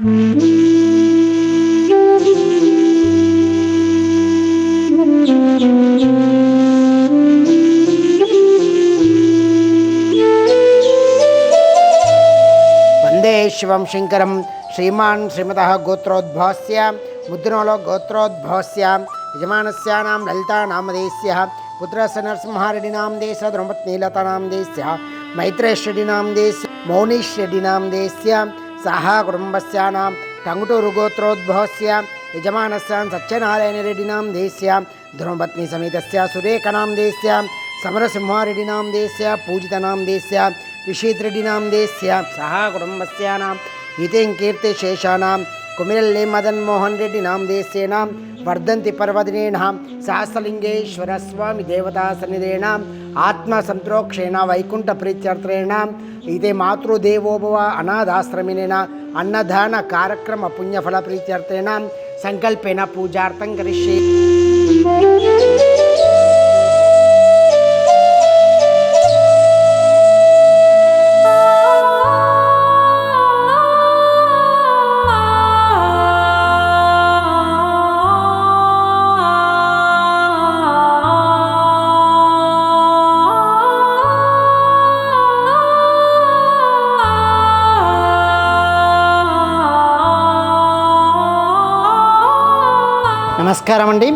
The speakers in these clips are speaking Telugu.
वंदे शिवं शङ्करं श्रीमान् श्रीमतः गोत्रोद्भवस्य, मुद्रणोलो गोत्रोद्भवस्य, यजमानस्यानां ललितानामदेस्यः पुत्रस्य नरसिंहारेड्डिनां देस्य द्रौपत्नीलतानां देस्य मैत्रेयश्रेडिनां देस्य मौनीश्रेडिनां देस्य सः कुटुम्बस्यानां टङ्गुटुरुगोत्रोद्भवस्य यजमानस्यां सत्यनारायणरेड्डिनां देश्यां धर्मपत्नीसमेतस्य सुरेखनां देश्यां समरसिंहारेड्डिनां देश्य पूजितनां देश्य विषितरेड्डिनां देश्य सः कुटुम्बस्यानां इतिङ्कीर्तिशेषाणां కుమిరల్లి మదన్ మోహన్ రెడ్డి నాం దేశేనాం వర్ధంతి పర్వదినేనాం సహస్రలింగేశ్వర స్వామి దేవతా సన్నిధేన ఆత్మ సంప్రోక్షేణ వైకుంఠ ప్రీత్యర్థేణ ఇదే మాతృదేవోభవ అనాథాశ్రమినేన అన్నదాన కార్యక్రమ పుణ్యఫల ప్రీత్యర్థేన సంకల్పేన పూజార్థం కరిష్యే నమస్కారం అండి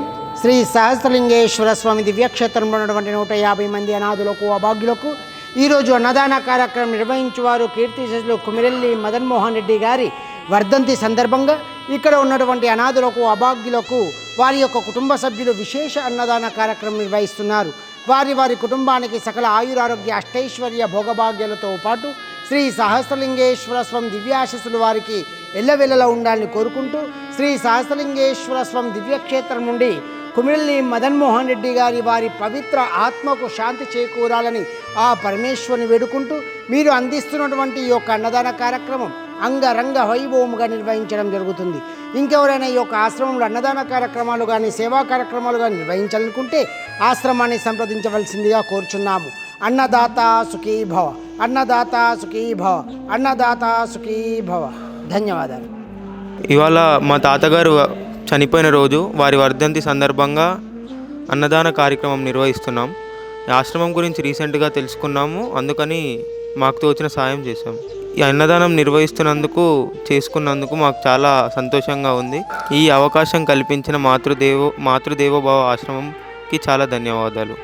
శ్రీ సహస్రలింగేశ్వర స్వామి దివ్యక్షేత్రంలో ఉన్నటువంటి నూట యాభై మంది అనాథులకు అభాగ్యులకు ఈరోజు అన్నదాన కార్యక్రమం నిర్వహించేవారు కీర్తిశేషులు కుమిరెల్లి మదన్మోహన్ రెడ్డి గారి వర్ధంతి సందర్భంగా ఇక్కడ ఉన్నటువంటి అనాథులకు అభాగ్యులకు వారి యొక్క కుటుంబ సభ్యులు విశేష అన్నదాన కార్యక్రమం నిర్వహిస్తున్నారు. వారి వారి కుటుంబానికి సకల ఆయురారోగ్య అష్టైశ్వర్య భోగభాగ్యాలతో పాటు శ్రీ సహస్రలింగేశ్వర స్వామి దివ్యాశస్సులు వారికి ఎల్లవెల్లలా ఉండాలని కోరుకుంటూ శ్రీ సహస్రలింగేశ్వర స్వామి దివ్యక్షేత్రం నుండి కుమిళ్ళి మదన్మోహన్ రెడ్డి గారి వారి పవిత్ర ఆత్మకు శాంతి చేకూరాలని ఆ పరమేశ్వరుని వేడుకుంటూ మీరు అందిస్తున్నటువంటి ఈ యొక్క అన్నదాన కార్యక్రమం అంగరంగ వైభవముగా నిర్వహించడం జరుగుతుంది. ఇంకెవరైనా ఈ యొక్క ఆశ్రమంలో అన్నదాన కార్యక్రమాలు కానీ సేవా కార్యక్రమాలు కానీ నిర్వహించాలనుకుంటే ఆశ్రమాన్ని సంప్రదించవలసిందిగా కోరుచున్నాము. అన్నదాత సుఖీ భవ అన్నదాత సుఖీ భవ అన్నదాత సుఖీ భవ ధన్యవాదాలు. ఇవాళ మా తాతగారు చనిపోయిన రోజు వారి వర్ధంతి సందర్భంగా అన్నదాన కార్యక్రమం నిర్వహిస్తున్నాం. ఈ ఆశ్రమం గురించి రీసెంట్గా తెలుసుకున్నాము. అందుకని మాకు తోచిన సాయం చేశాం. ఈ అన్నదానం నిర్వహిస్తున్నందుకు చేసుకున్నందుకు మాకు చాలా సంతోషంగా ఉంది. ఈ అవకాశం కల్పించిన మాతృదేవో మాతృదేవోభావ ఆశ్రమంకి చాలా ధన్యవాదాలు.